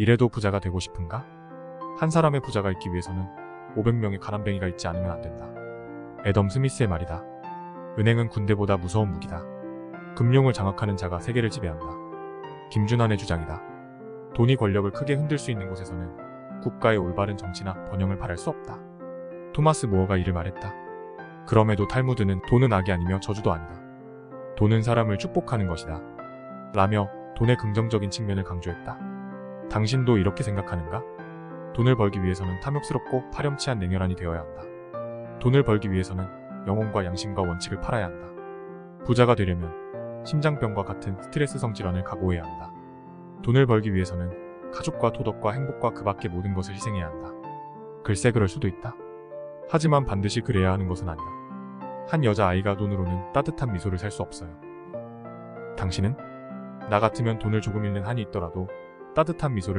이래도 부자가 되고 싶은가? 한 사람의 부자가 있기 위해서는 500명의 가난뱅이가 있지 않으면 안 된다. 애덤 스미스의 말이다. 은행은 군대보다 무서운 무기다. 금융을 장악하는 자가 세계를 지배한다. 김준환의 주장이다. 돈이 권력을 크게 흔들 수 있는 곳에서는 국가의 올바른 정치나 번영을 바랄 수 없다. 토마스 모어가 이를 말했다. 그럼에도 탈무드는 돈은 악이 아니며 저주도 아니다. 돈은 사람을 축복하는 것이다. 라며 돈의 긍정적인 측면을 강조했다. 당신도 이렇게 생각하는가? 돈을 벌기 위해서는 탐욕스럽고 파렴치한 냉혈한이 되어야 한다. 돈을 벌기 위해서는 영혼과 양심과 원칙을 팔아야 한다. 부자가 되려면 심장병과 같은 스트레스성 질환을 각오해야 한다. 돈을 벌기 위해서는 가족과 도덕과 행복과 그 밖의 모든 것을 희생해야 한다. 글쎄 그럴 수도 있다. 하지만 반드시 그래야 하는 것은 아니다. 한 여자아이가 돈으로는 따뜻한 미소를 살 수 없어요. 당신은? 나 같으면 돈을 조금 잃는 한이 있더라도 따뜻한 미소를